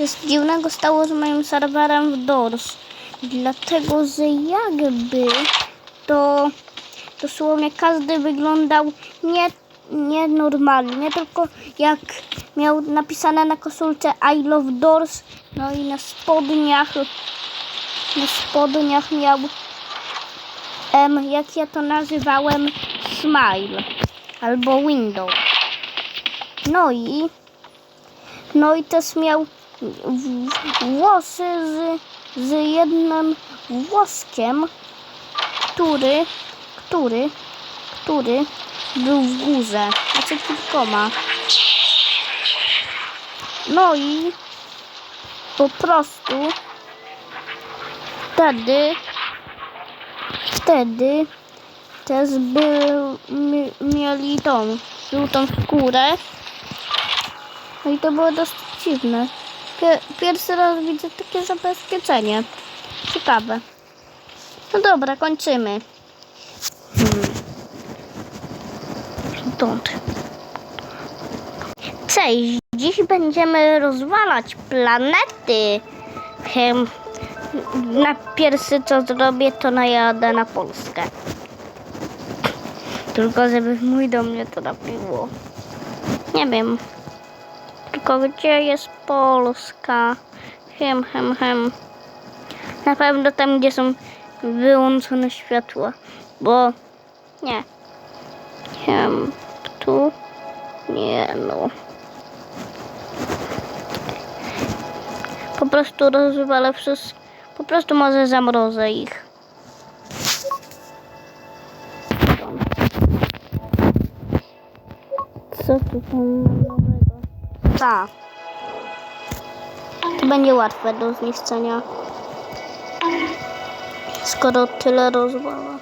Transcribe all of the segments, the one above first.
Coś dziwnego stało z moim serwerem w Doors. Dlatego, że jakby to dosłownie każdy wyglądał nie, nie normalnie, tylko jak miał napisane na koszulce I love Doors, no i na spodniach na spodniach miał em, jak ja to nazywałem smile albo window. No i no i też miał włosy z, z jednym włoskiem, który, który, który był w górze, znaczy kilkoma. No i po prostu wtedy, wtedy też był, mi, mieli tą żółtą skórę. No i to było dość dziwne. Pier- Pierwszy raz widzę takie zabezpieczenie. Ciekawe. No dobra, kończymy. Hmm. Stąd. Cześć, dziś będziemy rozwalać planety. Na pierwszy co zrobię, to najadę na Polskę. Tylko żeby mój do mnie to napiło. Nie wiem. Tylko gdzie jest Polska? Hem, hem, hem. Na pewno tam, gdzie są wyłączone światła. Bo nie. Hem, tu nie no. Po prostu rozwalę wszystko. Po prostu może zamrozę ich. Co tu tam? Tak. To będzie łatwe do zniszczenia. Skoro tyle rozwala.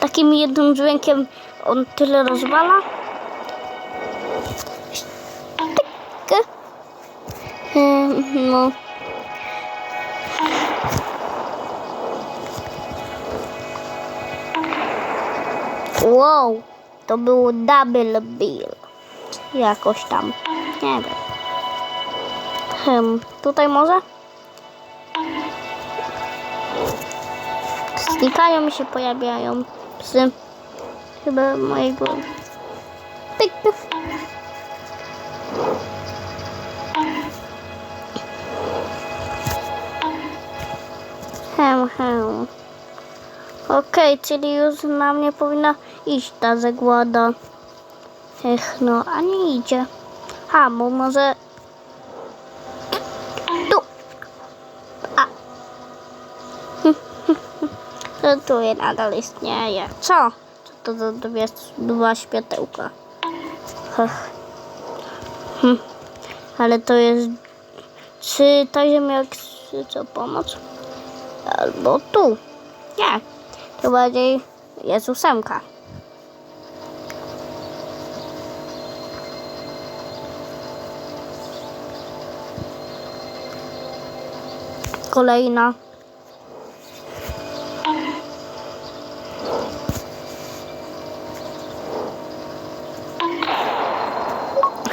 Takim jednym dźwiękiem on tyle rozwala. Ym, No. Wow, to był double bill. Jakoś tam. Nie wiem. Hmm, tutaj może? Znikają mi się pojawiają psy. Chyba mojego. Pyk, pyk. Hem, hem. Okej, czyli już na mnie powinna iść ta zagłada. Ech, no, a nie idzie. A, bo może... Tu! A! Je nadal istnieje. Co? Co to za dwie, dwa światełka? Hm. Ale to jest... Czy ta ziemia co pomóc? Albo tu. Nie. To bardziej jest ósemka. Kolejna.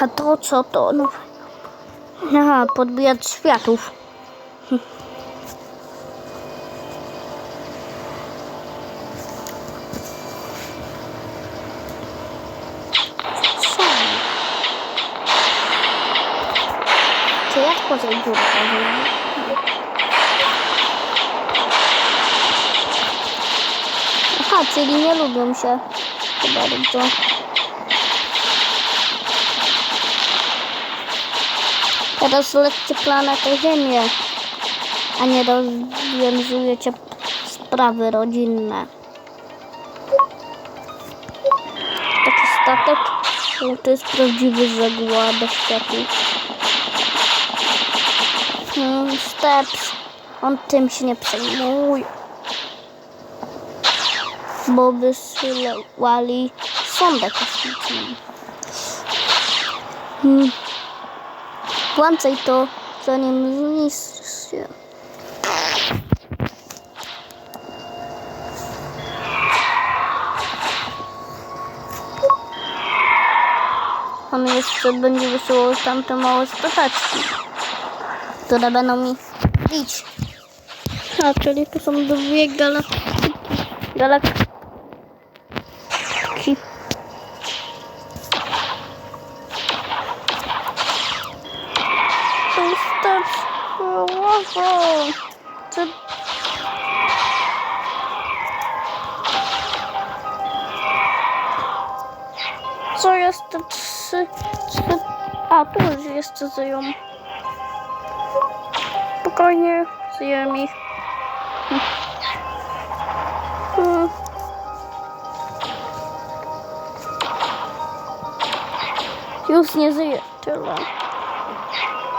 A to co to? No. Aha, podbijać światów. Czy jak po tej Aha, czyli nie lubią się chyba bardzo. Teraz lećcie planetę Ziemię, a nie rozwiązujecie sprawy rodzinne. Taki statek to jest prawdziwy zagłada światu. Hmm, Steps, on tym się nie przejmuje. Bo wysyłali sondę kosmiczną. Hmm. Włączaj to, zanim zniszczysz się. On jeszcze będzie wysyłał tamte małe stateczki. które będą mi bić. A, czyli to są dwie galaktyki. Galaktyki. To jest tak. Co... Co jest trzy. A, tu jeszcze żyją. Spokojnie, zjem ich. Hmm. Już nie żyje tyle.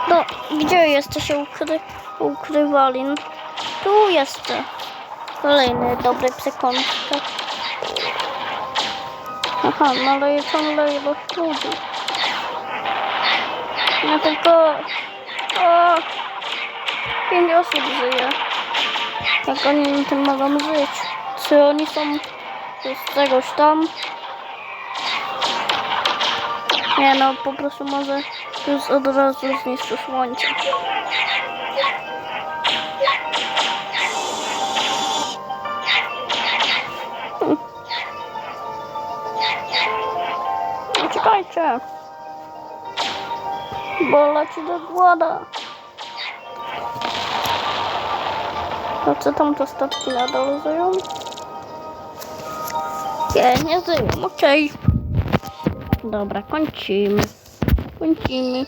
No, gdzie jeszcze się ukry ukrywali? Tu jeszcze. Kolejny dobry przekąsek. Aha, no ale jest ciągle ilość ludzi. Ja tylko... O, pięć osób żyje. Jak oni tym mogą żyć? Czy oni są z czegoś tam? Nie no, po prostu może już od razu zniszczy słońce. Hmm. No czekajcie. Bo leci do głada. To co tam to statki nadal żyją? Nie, nie żyją, okej. Dobra, kończymy. Kończymy.